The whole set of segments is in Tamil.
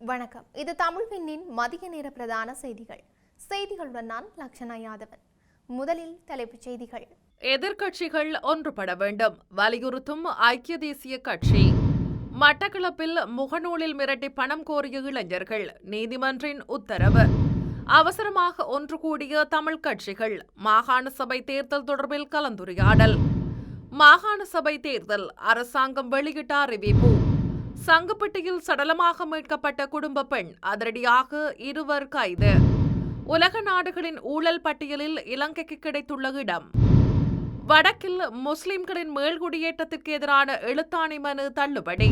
வணக்கம். இது தமிழ் விண்ணின் மதிய நேர பிரதான செய்திகள். செய்திகளுடன் நான் லக்ஷனா யாதவன். முதலில் தலைப்புச் செய்திகள். எதிர்க்கட்சிகள் ஒன்றுபட வேண்டும். வலியுறுத்தும் ஐக்கிய தேசிய கட்சி. மட்டக்களப்பில் முகநூலில் மிரட்டி பணம் கோரிய இளைஞர்கள். நீதிமன்றின் உத்தரவு. அவசரமாக ஒன்று கூடிய தமிழ் கட்சிகள் மாகாண சபை தேர்தல் தொடர்பில் கலந்துரையாடல். மாகாண சபை தேர்தல் அரசாங்கம் வெளியிட்ட அறிவிப்பு. சங்குப்பட்டியில் சடலமாக மீட்கப்பட்ட குடும்ப பெண் அதிரடியாக இருவர் கைது. உலக நாடுகளின் ஊழல் பட்டியலில் இலங்கைக்கு கிடைத்துள்ள இடம். வடக்கில் முஸ்லிம்களின் மேல்குடியேற்றத்திற்கு எதிரான எழுத்தாணி மனு தள்ளுபடி.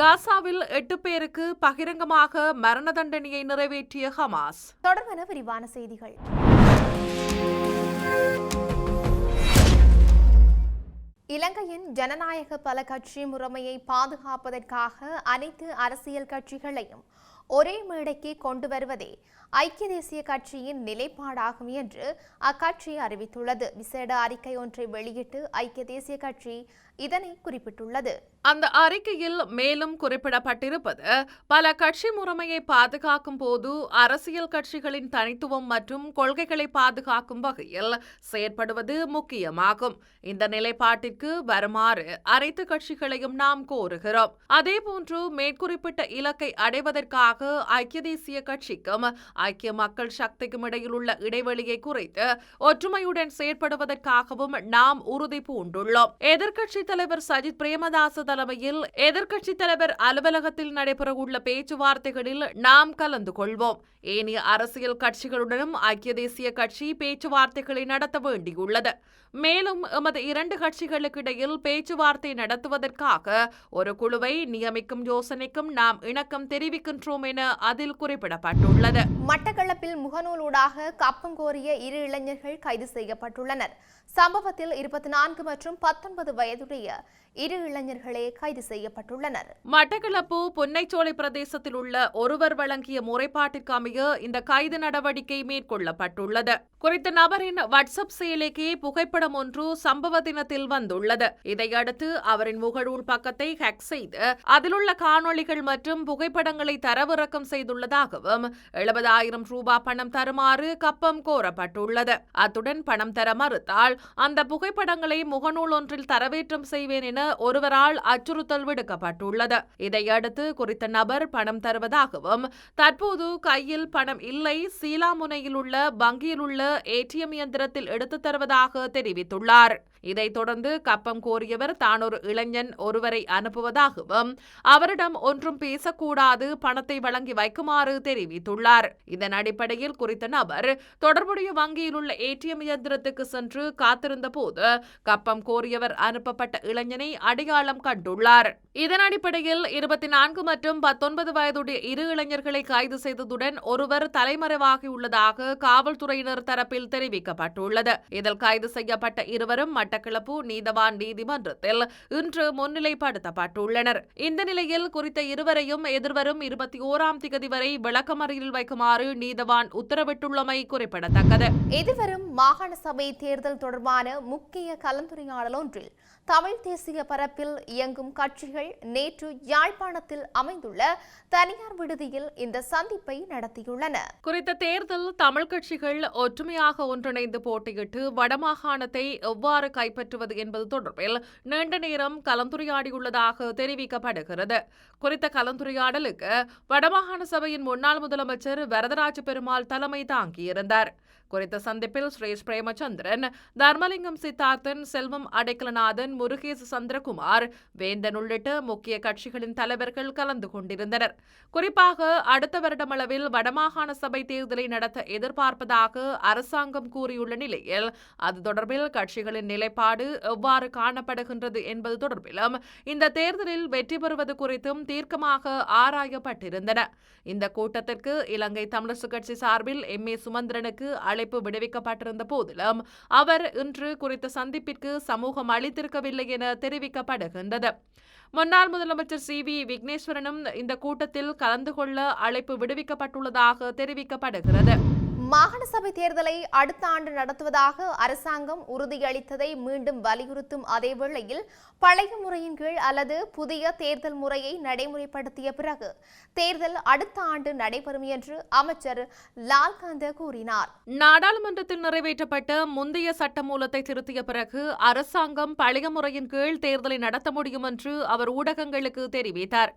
காசாவில் எட்டு பேருக்கு பகிரங்கமாக மரண தண்டனையை நிறைவேற்றிய ஹமாஸ். தொடர்பான விரிவான செய்திகள். இலங்கையின் ஜனநாயக பல கட்சி முறைமையை பாதுகாப்பதற்காக அனைத்து அரசியல் கட்சிகளையும் ஒரே மேடைக்கு கொண்டு வருவதே ஐக்கிய தேசிய கட்சியின் நிலைப்பாடாகும் என்று அக்கட்சி அறிவித்துள்ளது. விசேட அறிக்கை ஒன்றை வெளியிட்டு ஐக்கிய தேசிய கட்சி இதனை குறிப்பிட்டுள்ளது. அந்த அறிக்கையில் மேலும் குறிப்பிடப்பட்டிருப்பது பல கட்சி முறைமையை பாதுகாக்கும் போது அரசியல் கட்சிகளின் தனித்துவம் மற்றும் கொள்கைகளை பாதுகாக்கும் வகையில் செயற்படுவது முக்கியமாகும். இந்த நிலைப்பாட்டிற்கு வருமாறு அனைத்து கட்சிகளையும் நாம் கோருகிறோம். அதேபோன்று மேற்குறிப்பிட்ட இலக்கை அடைவதற்காக ஐக்கிய தேசிய கட்சிக்கும் ஐக்கிய மக்கள் சக்திக்கும் இடையில் உள்ள இடைவெளியை குறைத்து ஒற்றுமையுடன் செயற்படுவதற்காகவும் நாம் உறுதி பூண்டுள்ளோம். எதிர்க்கட்சி தலைவர் சஜித் பிரேமதாச தலைமையில் எதிர்க்கட்சி தலைவர் அலுவலகத்தில் நடைபெறவுள்ள பேச்சுவார்த்தைகளில் நாம் கலந்து கொள்வோம். ஏனைய அரசியல் கட்சிகளுடனும் ஐக்கிய தேசிய கட்சி பேச்சுவார்த்தைகளை நடத்த வேண்டியுள்ளது. மேலும் எமது இரண்டு கட்சிகளுக்கு இடையில் பேச்சுவார்த்தை நடத்துவதற்காக ஒரு குழுவை நியமிக்கும் யோசனைக்கும் நாம் இணக்கம் தெரிவிக்கின்றோம் என அதில் குறிப்பிடப்பட்டுள்ளது. மட்டக்களப்பில் முகநூலூடாக கப்பம் கோரிய இரு இளைஞர்கள் கைது செய்யப்பட்டுள்ளனர். சம்பவத்தில் இருபத்தி நான்கு மற்றும் பத்தொன்பது வயதுடைய இரு இளைஞர்களே கைது செய்யப்பட்டுள்ளனர். மட்டக்களப்பு புன்னைச்சோலை பிரதேசத்தில் உள்ள ஒருவர் வழங்கிய முறைப்பாட்டிற்கு அமைய இந்த கைது நடவடிக்கை மேற்கொள்ளப்பட்டுள்ளது. குறித்த நபரின் வாட்ஸ்அப் செயலிக்கு புகைப்படம் ஒன்று சம்பவ தினத்தில் வந்துள்ளது. இதையடுத்து அவரின் முகநூல் பக்கத்தை ஹேக் செய்து அதிலுள்ள காணொளிகள் மற்றும் புகைப்படங்களை தரவிறக்கம் செய்துள்ளதாகவும் எழுபதாயிரம் ரூபாய் பணம் தருமாறு கப்பம் கோரப்பட்டுள்ளது. அத்துடன் பணம் தர மறுத்தால் அந்த புகைப்படங்களை முகநூல் ஒன்றில் தரவேற்றம் செய்வேன் என ஒருவரால் அச்சுறுத்தல் விடுக்கப்பட்டுள்ளது. இதையடுத்து குறித்த நபர் பணம் தருவதாகவும் தற்போது கையில் பணம் இல்லை சீலாமுனையில் உள்ள வங்கியில் உள்ள ஏடிஎம் இயந்திரத்தில் எடுத்துத் தருவதாக தெரிவித்துள்ளார். இதைத் தொடர்ந்து கப்பம் கோரியவர் தான் ஒரு இளைஞன் ஒருவரை அனுப்புவதாகவும் அவரிடம் ஒன்றும் பேசக்கூடாது பணத்தை வழங்கி வைக்குமாறு தெரிவித்துள்ளார். இதன் அடிப்படையில் குறித்த நபர் தொடர்புடைய வங்கியில் உள்ள ஏடிஎம் இயந்திரத்துக்கு சென்று காத்திருந்த போது கப்பம் கோரியவர் அனுப்பப்பட்ட இளைஞனை அடையாளம் கண்டுள்ளார். இதன் அடிப்படையில் இருபத்தி நான்கு மற்றும் பத்தொன்பது வயதுடைய இரு இளைஞர்களை கைது செய்ததுடன் ஒருவர் தலைமறைவாகியுள்ளதாக காவல்துறையினர் தரப்பில் தெரிவிக்கப்பட்டுள்ளது. இதில் கைது செய்யப்பட்ட இருவரும் மட்டக்களப்பு நீதவான் நீதிமன்றத்தில் இன்று முன்னிலைப்படுத்தப்பட்டுள்ளனர். இந்த நிலையில் குறித்த இருவரையும் எதிர்வரும் இருபத்தி ஓராம் திகதி வரை விளக்கமறியலில் வைக்குமாறு நீதவான் உத்தரவிட்டுள்ளமை குறிப்பிடத்தக்கது. எதிர்வரும் மாகாண சபை தேர்தல் தொடர்பான முக்கிய கலந்துரையாடல் ஒன்றில் தமிழ் தேசிய பரப்பில் இயங்கும் கட்சிகள் நேற்று யாழ்ப்பாணத்தில் அமைந்துள்ள தனியார் விடுதியில் இந்த சந்திப்பை நடத்தியுள்ளன. குறித்த தேர்தல் தமிழ் கட்சிகள் ஒற்றுமையாக ஒன்றிணைந்து போட்டியிட்டு வடமாகாணத்தை எவ்வாறு கைப்பற்றுவது என்பது தொடர்பில் நீண்ட நேரம் கலந்துரையாடியுள்ளதாக தெரிவிக்கப்படுகிறது. குறித்த கலந்துரையாடலுக்கு வடமாகாண சபையின் முன்னாள் முதலமைச்சர் வரதராஜ பெருமாள் தலைமை தாங்கியிருந்தார். குறித்த சந்திப்பில் சுரேஷ் பிரேமச்சந்திரன் தர்மலிங்கம் சித்தார்த்தன் செல்வம் அடைக்கலநாதன் முருகேசு சந்திரகுமார் வேந்தன் உள்ளிட்ட முக்கிய கட்சிகளின் தலைவர்கள் கலந்து கொண்டிருந்தனர். குறிப்பாக அடுத்த வருடமளவில் வடமாகாண சபை தேர்தலை நடத்த எதிர்பார்ப்பதாக அரசாங்கம் கூறியுள்ள நிலையில் அது தொடர்பில் கட்சிகளின் நிலைப்பாடு எவ்வாறு காணப்படுகின்றது என்பது தொடர்பிலும் இந்த தேர்தலில் வெற்றி பெறுவது குறித்தும் தீர்க்கமாக ஆராயப்பட்டிருந்தன. இந்த கூட்டத்திற்கு இலங்கை தமிழரசு கட்சி சார்பில் எம் ஏ சுமந்திரனுக்கு அழைப்பு விடுவிக்கப்பட்டிருந்த போதிலும் அவர் இன்று குறித்த சந்திப்பிற்கு சமூகம் அளித்திருக்கவில்லை என தெரிவிக்கப்படுகின்றது. முன்னாள் முதலமைச்சர் சி. வி. விக்னேஸ்வரனும் இந்த கூட்டத்தில் கலந்து கொள்ள அழைப்பு விடுவிக்கப்பட்டுள்ளதாக தெரிவிக்கப்படுகிறது. மாகாண சபை தேர்தலை அடுத்த ஆண்டு நடத்துவதாக அரசாங்கம் உறுதியளித்ததை மீண்டும் வலியுறுத்தும் அதே வேளையில் பழைய முறையின் கீழ் அல்லது புதிய தேர்தல் முறையை நடைமுறைப்படுத்திய பிறகு தேர்தல் அடுத்த ஆண்டு நடைபெறும் என்று அமைச்சர் லால்காந்த கூறினார். நாடாளுமன்றத்தில் நிறைவேற்றப்பட்ட முந்தைய சட்டமூலத்தை திருத்திய பிறகு அரசாங்கம் பழைய முறையின் கீழ் தேர்தலை நடத்த முடியும் என்று அவர் ஊடகங்களுக்கு தெரிவித்தார்.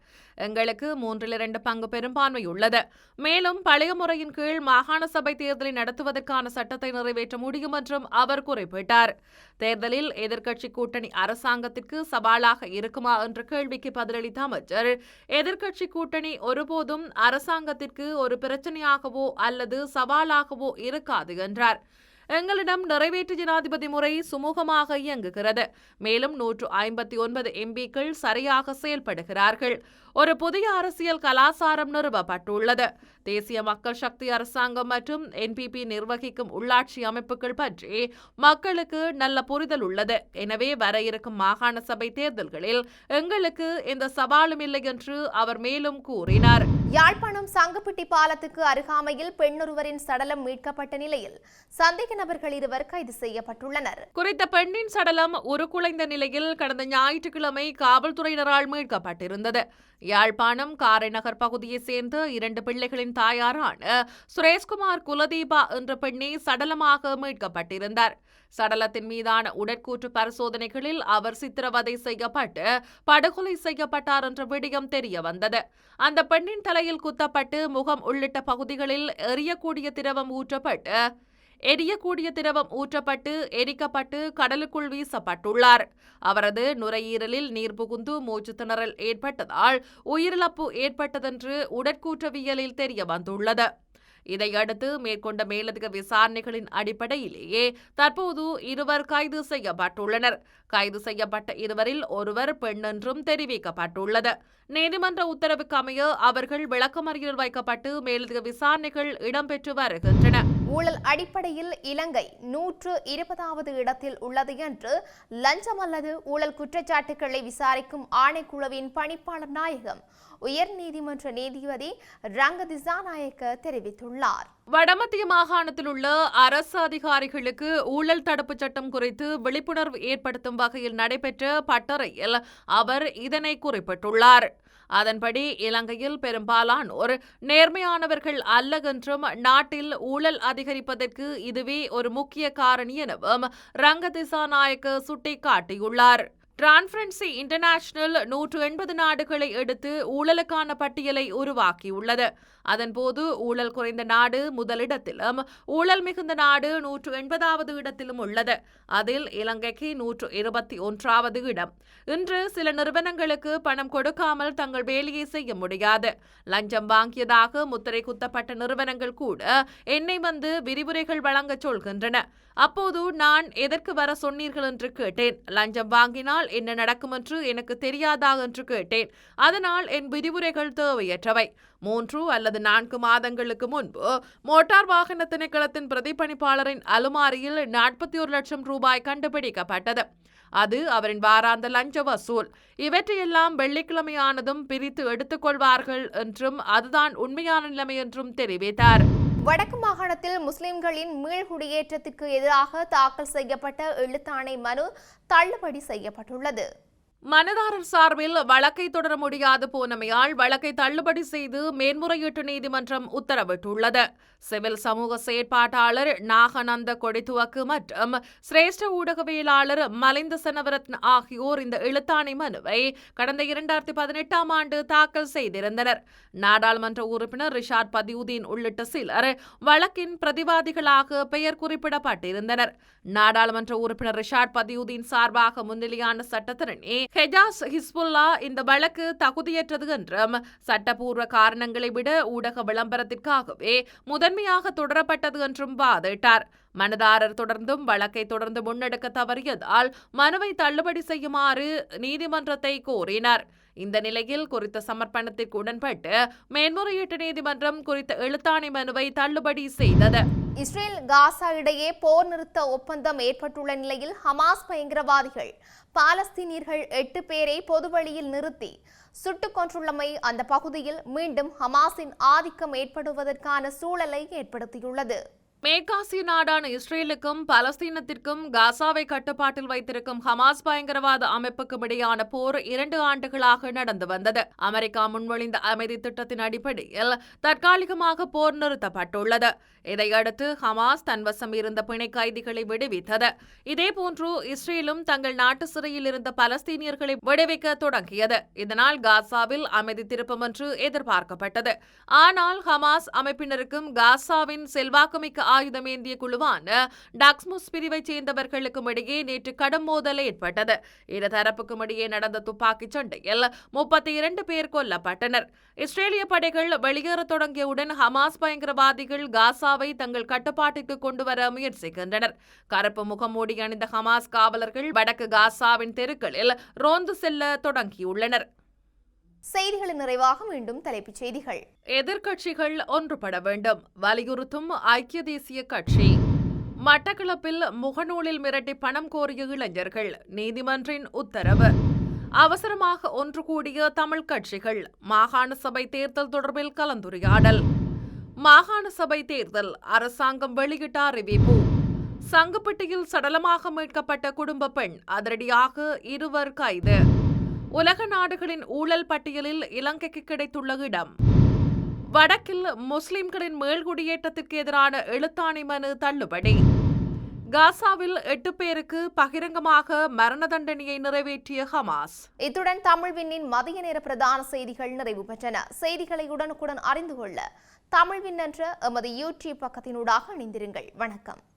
எங்களுக்கு மூன்றில் இரண்டு பங்கு பெரும்பான்மை உள்ளது மேலும் பழைய முறையின் கீழ் மாகாண சபை தேர்தலை நடத்துவதற்கான சட்டத்தை நிறைவேற்ற முடியும் என்றும் அவர் குறிப்பிட்டார். தேர்தலில் எதிர்க்கட்சி கூட்டணி அரசாங்கத்திற்கு சவாலாக இருக்குமா என்ற கேள்விக்கு பதிலளித்த அமைச்சர் எதிர்க்கட்சி கூட்டணி ஒருபோதும் அரசாங்கத்திற்கு ஒரு பிரச்சனையாகவோ அல்லது சவாலாகவோ இருக்காது என்றார். எங்களிடம் நிறைவேற்று ஜனாதிபதி முறை சுமூகமாக இயங்குகிறது. மேலும் நூற்று ஐம்பத்தி ஒன்பது எம்பிக்கள் சரியாக செயல்படுகிறார்கள். ஒரு புதிய அரசியல் கலாசாரம் நிறுவப்பட்டுள்ளது. தேசிய மக்கள் சக்தி அரசாங்கம் மற்றும் என்பிபி நிர்வகிக்கும் உள்ளாட்சி அமைப்புகள் பற்றி மக்களுக்கு நல்ல புரிதல் உள்ளது. எனவே வர இருக்கும் மாகாண சபை தேர்தல்களில் எங்களுக்கு எந்த சவாலும் இல்லை என்று அவர் மேலும் கூறினார். யாழ்ப்பாணம் சங்கப்பிட்டி பாலத்துக்கு அருகாமையில் பெண்ணொருவரின் சடலம் மீட்கப்பட்ட நிலையில் சந்தேக நபர்கள் இருவர் கைது செய்யப்பட்டுள்ளனர். குறித்த பெண்ணின் சடலம் உருக்குலைந்த நிலையில் கடந்த ஞாயிற்றுக்கிழமை காவல்துறையினரால் மீட்கப்பட்டிருந்தது. யாழ்ப்பாணம் காரைநகர் பகுதியைச் சேர்ந்த இரண்டு பிள்ளைகளின் தாயாரான சுரேஷ்குமார் குலதீபா என்ற பெண்ணே சடலமாக மீட்கப்பட்டிருந்தார். சடலத்தின் மீதான உடற்கூற்று பரிசோதனைகளில் அவர் சித்திரவதை செய்யப்பட்டு படுகொலை செய்யப்பட்டார் என்ற விடயம் தெரிய வந்தது அந்த பெண்ணின் தலையில் குத்தப்பட்டு முகம் உள்ளிட்ட பகுதிகளில் எரியக்கூடிய திரவம் ஊற்றப்பட்டு எரியக்கூடிய திரவம் ஊற்றப்பட்டு எரிக்கப்பட்டு கடலுக்குள் வீசப்பட்டுள்ளார். அவரது நுரையீரலில் நீர் புகுந்து மூச்சு திணறல் ஏற்பட்டதால் உயிரிழப்பு ஏற்பட்டதென்று உடற்கூற்றவியலில் தெரிய வந்துள்ளது இதையடுத்து மேற்கொண்ட மேலதிக விசாரணைகளின் அடிப்படையிலேயே தற்போது இருவர் கைது செய்யப்பட்டுள்ளனர். கைது செய்யப்பட்ட இருவரில் ஒருவர் பெண் என்றும் தெரிவிக்கப்பட்டுள்ளது. நீதிமன்ற உத்தரவுக்கு அமைய அவர்கள் விளக்கமறியல் வைக்கப்பட்டு மேலதிக விசாரணைகள் இடம்பெற்று வருகின்றன. ஊழல் அடிப்படையில் இலங்கை நூற்று இருபதாவது இடத்தில் உள்ளது என்று லஞ்சம் அல்லது ஊழல் குற்றச்சாட்டுகளை விசாரிக்கும் ஆணைக்குழுவின் பணிப்பாளர் நாயகம் உயர் நீதிமன்ற நீதிபதி ரங்க திசாநாயக்க தெரிவித்துள்ளார். வடமத்திய மாகாணத்தில் உள்ள அரசு அதிகாரிகளுக்கு ஊழல் தடுப்புச் சட்டம் குறித்து விழிப்புணர்வு ஏற்படுத்தும் வகையில் நடைபெற்ற பட்டறையில் அவர் இதனை குறிப்பிட்டுள்ளார். அதன்படி இலங்கையில் பெரும்பாலானோர் நேர்மையானவர்கள் அல்ல என்றும் நாட்டில் ஊழல் அதிகரிப்பதற்கு இதுவே ஒரு முக்கிய காரணி எனவும் ரங்க திசாநாயக்க சுட்டிக்காட்டியுள்ளார். டிரான்ஸ்பரன்சி இன்டர்நேஷனல் நூற்று எண்பது நாடுகளை எடுத்து ஊழலுக்கான பட்டியலை உருவாக்கியுள்ளது. அதன்போது ஊழல் குறைந்த நாடு முதலிடத்திலும் ஊழல் மிகுந்த நாடு நூற்று எண்பதாவது இடத்திலும் உள்ளது. அதில் இலங்கைக்கு நூற்று இருபத்தி ஒன்றாவது இடம். இன்று சில நிறுவனங்களுக்கு பணம் கொடுக்காமல் தங்கள் வேலையை செய்ய முடியாது. லஞ்சம் வாங்கியதாக முத்திரை குத்தப்பட்ட நிறுவனங்கள் கூட என்னை வந்து விரிவுரைகள் வழங்கச் சொல்கின்றன. அப்போது நான் எதற்கு வர சொன்னீர்கள் என்று கேட்டேன். லஞ்சம் வாங்கினால் என்ன நடக்கும் என்று எனக்கு தெரியாதா என்று கேட்டேன். அதனால் என் விதிமுறைகள் தேவையற்றவை. மூன்று அல்லது நான்கு மாதங்களுக்கு முன்பு மோட்டார் வாகன திணைக்களத்தின் பிரதிப்பணிப்பாளரின் அலுமாரியில் நாற்பத்தி ஒரு லட்சம் ரூபாய் கண்டுபிடிக்கப்பட்டது. அது அவரின் வாராந்த லஞ்ச வசூல். இவற்றையெல்லாம் வெள்ளிக்கிழமையானதும் பிரித்து எடுத்துக்கொள்வார்கள் என்றும் அதுதான் உண்மையான நிலைமை என்றும் தெரிவித்தார். வடக்கு மாகாணத்தில் முஸ்லிம்களின் மீள்குடியேற்றத்திற்கு எதிராக தாக்கல் செய்யப்பட்ட எழுத்தாணை மனு தள்ளுபடி செய்யப்பட்டுள்ளது. மனதாரர் சார்பில் வழக்கை தொடர முடியாது போனமையால் வழக்கை தள்ளுபடி செய்து மேன்முறையீட்டு நீதிமன்றம் உத்தரவிட்டுள்ளது. சிவில் சமூக செயற்பாட்டாளர் நாகநந்த கொடித்துவக்கு மற்றும் சிரேஷ்ட ஊடகவியலாளர் மலிந்த செனவரத்ன ஆகியோர் இந்த எழுத்தாணை மனுவை கடந்த இரண்டாயிரத்தி பதினெட்டாம் ஆண்டு தாக்கல் செய்திருந்தனர். நாடாளுமன்ற உறுப்பினர் ரிஷாட் பதியுதீன் உள்ளிட்ட சிலர் வழக்கின் பிரதிவாதிகளாக பெயர் குறிப்பிடப்பட்டிருந்தனர். நாடாளுமன்ற உறுப்பினர் ரிஷாட் பதியுதீன் சார்பாக முன்னிலையான சட்டத்திறனே ஹெஜாஸ் ஹிஸ்புல்லா இந்த வழக்கு தகுதியற்றது என்றும் சட்டப்பூர்வ காரணங்களை விட ஊடக விளம்பரத்திற்காகவே முதன்மையாக தொடரப்பட்டது என்றும் வாதிட்டார். மனதாரர் தொடர்ந்தும் வழக்கை தொடர்ந்து முன்னெடுக்க தவறியதால் மனுவை தள்ளுபடி செய்யுமாறு நீதிமன்றத்தை கோரினர். இந்த நிலையில் குறித்த சமர்ப்பணத்திற்கு உடன்பட்டு மேன்முறையீட்டு நீதிமன்றம் குறித்த எழுத்தாணி மனுவை தள்ளுபடி செய்தது. இஸ்ரேல் காசா இடையே போர் நிறுத்த ஒப்பந்தம் ஏற்பட்டுள்ள நிலையில் ஹமாஸ் பயங்கரவாதிகள் பாலஸ்தீனியர்கள் எட்டு பேரை பொதுவழியில் நிறுத்தி சுட்டுக் கொன்றுள்ளமை அந்த பகுதியில் மீண்டும் ஹமாஸின் ஆதிக்கம் ஏற்படுவதற்கான சூழலை ஏற்படுத்தியுள்ளது. மேற்காசிய நாடான இஸ்ரேலுக்கும் பலஸ்தீனத்திற்கும் காசாவை கட்டுப்பாட்டில் வைத்திருக்கும் ஹமாஸ் பயங்கரவாத அமைப்புக்கும் இடையான போர் இரண்டு ஆண்டுகளாக நடந்து வந்தது. அமெரிக்கா முன்மொழிந்த அமைதி திட்டத்தின் அடிப்படையில் தற்காலிகமாக போர் நிறுத்தப்பட்டுள்ளது. இதையடுத்து ஹமாஸ் தன்வசம் இருந்த பிணை கைதிகளை விடுவித்தது. இதேபோன்று இஸ்ரேலும் தங்கள் நாட்டு சிறையில் இருந்த பலஸ்தீனியர்களை விடுவிக்க தொடங்கியது. இதனால் காசாவில் அமைதி திருப்பம் என்று எதிர்பார்க்கப்பட்டது. ஆனால் ஹமாஸ் அமைப்பினருக்கும் காசாவின் செல்வாக்குமிக்க ஆயுதமேந்திய குழுவான டாக்ஸ்மோஸ் பிரிவைச் சேர்ந்தவர்களுக்கும் இடையே நேற்று கடும் மோதல் ஏற்பட்டது. இருதரப்புக்கும் இடையே நடந்த துப்பாக்கிச் சண்டையில் முப்பத்தி இரண்டு பேர் கொல்லப்பட்டனர். இஸ்ரேலிய படைகள் வெளியேறத் தொடங்கியவுடன் ஹமாஸ் பயங்கரவாதிகள் காசாவை தங்கள் கட்டுப்பாட்டிற்கு கொண்டுவர முயற்சிக்கின்றனர். கருப்பு முகமூடி அணிந்த ஹமாஸ் காவலர்கள் வடக்கு காசாவின் தெருக்களில் ரோந்து செல்ல தொடங்கியுள்ளனர். செய்திகளின் நிறைவாக மீண்டும் தலைப்புச் செய்திகள். எதிர்க்கட்சிகள் ஒன்றுபட வேண்டும். வலியுறுத்தும் ஐக்கிய தேசிய கட்சி. மட்டக்களப்பில் முகநூலில் மிரட்டி பணம் கோரிய இளைஞர்கள். நீதிமன்றின் உத்தரவு. அவசரமாக ஒன்று கூடிய தமிழ் கட்சிகள். மாகாண சபை தேர்தல் தொடர்பில் கலந்துரையாடல். மாகாண சபை தேர்தல் அரசாங்கம் வெளியிட்ட அறிவிப்பு. சங்குப்பட்டியில் சடலமாக மீட்கப்பட்ட குடும்ப பெண் அதிரடியாக இருவர் கைது. உலக நாடுகளின் ஊழல் பட்டியலில் இலங்கைக்கு கிடைத்துள்ள இடம். வடக்கில் முஸ்லிம்களின் மேல்குடியேற்றத்திற்கு எதிரான எழுத்தாணி மனு தள்ளுபடி. காசாவில் எட்டு பேருக்கு பகிரங்கமாக மரண தண்டனையை நிறைவேற்றிய ஹமாஸ். இத்துடன் தமிழ் விண்ணின் மதிய நேர பிரதான செய்திகள் நிறைவு பெற்றன. செய்திகளை உடனுக்குடன் அறிந்து கொள்ள தமிழ் விண் என்ற எமது யூடியூப் பக்கத்தினூடாக இணைந்திருங்கள். வணக்கம்.